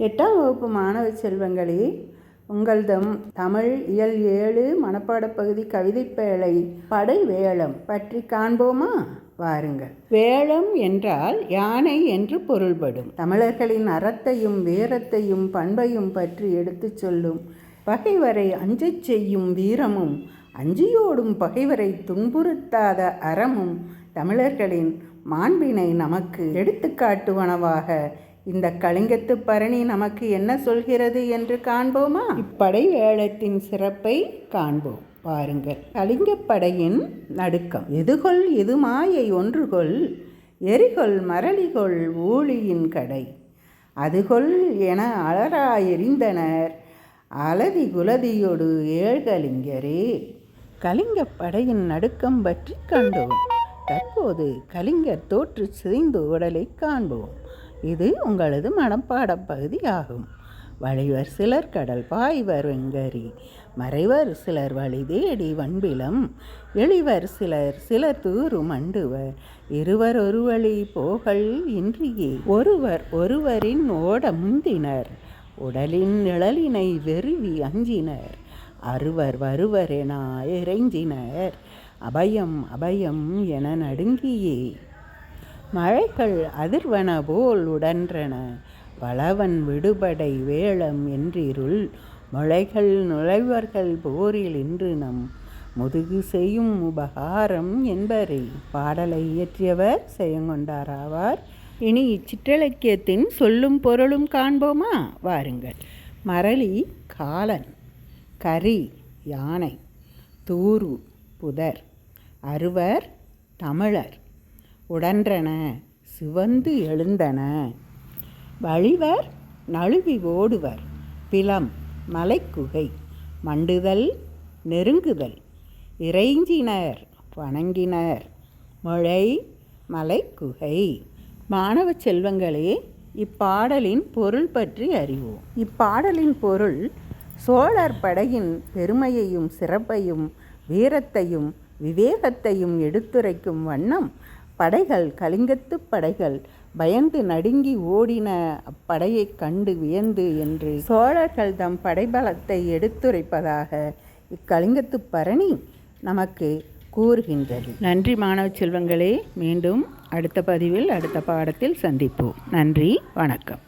எட்டாம் வகுப்பு மாணவ செல்வங்களே உங்கள்தம் தமிழ் இயல் ஏழு மனப்பாடப் பகுதி கவிதைப்பேழை படை வேளம் பற்றி காண்போமா? வாருங்கள். வேளம் என்றால் யானை என்று பொருள்படும். தமிழர்களின் அறத்தையும் வீரத்தையும் பண்பையும் பற்றி எடுத்துச் சொல்லும் பகைவரை அஞ்சச் செய்யும் வீரமும் அஞ்சியோடும் பகைவரை துன்புறுத்தாத அறமும் தமிழர்களின் மாண்பினை நமக்கு எடுத்துக்காட்டுவனவாக இந்த கலிங்கத்து பரணி நமக்கு என்ன சொல்கிறது என்று காண்போமா? இப்படை ஏழத்தின் சிறப்பை காண்போம். பாருங்கள். கலிங்கப்படையின் நடுக்கம். எதுகொள் எது மாயை ஒன்றுகொள் எரிகொள் மரளிகொள் ஊழியின் கடை. அதுகொள் என அலரா எரிந்தனர் அலதி குலதியொடு ஏழ்கலிங்கரே கலிங்கப்படையின் நடுக்கம் பற்றி கண்டோம். தற்போது கலிங்கர் தோற்று சிதைந்து உடலை காண்போம். இது உங்களது மனப்பாடப் பகுதியாகும். வளைவர் சிலர் கடல் பாய்வர் வெங்கரி மறைவர் சிலர் வழி தேடி வன்பிலம் எளிவர் சிலர் சிலர் தூறு மண்டுவர். இருவர் ஒரு வழி போகல் இன்றியே ஒருவர் ஒருவரின் ஓட முந்தினர். உடலின் நிழலினை வெறுவி அஞ்சினர். அறுவர் வருவர் என இறைஞ்சினர். அபயம் அபயம் என நடுங்கியே. மழைகள் அதிர்வன போல் உடன்றன. பலவன் விடுபடை வேளம் என்றிருள் முளைகள் நுழைவர்கள் போரில் இன்று நம் முதுகு செய்யும் உபகாரம் என்பரை. பாடலை இயற்றியவர் செயங்கொண்டார் ஆவார். இனி இச்சிற்றிலக்கியத்தின் சொல்லும் பொருளும் காண்போமா? வாருங்கள். மரளி காலன் கரி யானை தூரு புதர் அறுவர் தமிழர் உடன்றன சிவந்து எழுந்தன. வழிவர் நழுவி ஓடுவர் பிலம் மலைக்குகை மண்டுதல் நெருங்குதல் இறைஞ்சினர் வணங்கினர் மழை மலைக்குகை. மாணவ செல்வங்களே இப்பாடலின் பொருள் பற்றி அறிவோம். இப்பாடலின் பொருள் சோழர் படையின் பெருமையையும் சிறப்பையும் வீரத்தையும் விவேகத்தையும் எடுத்துரைக்கும் வண்ணம் படைகள் கலிங்கத்து படைகள் பயந்து நடுங்கி ஓடின அப்படையைக் கண்டு வியந்து என்று சோழர்கள் தம் படைபலத்தை எடுத்துரைப்பதாக இக்கலிங்கத்து பரணி நமக்கு கூறுகின்றது. நன்றி மாணவ செல்வங்களே. மீண்டும் அடுத்த பதிவில் அடுத்த பாடத்தில் சந்திப்போம். நன்றி வணக்கம்.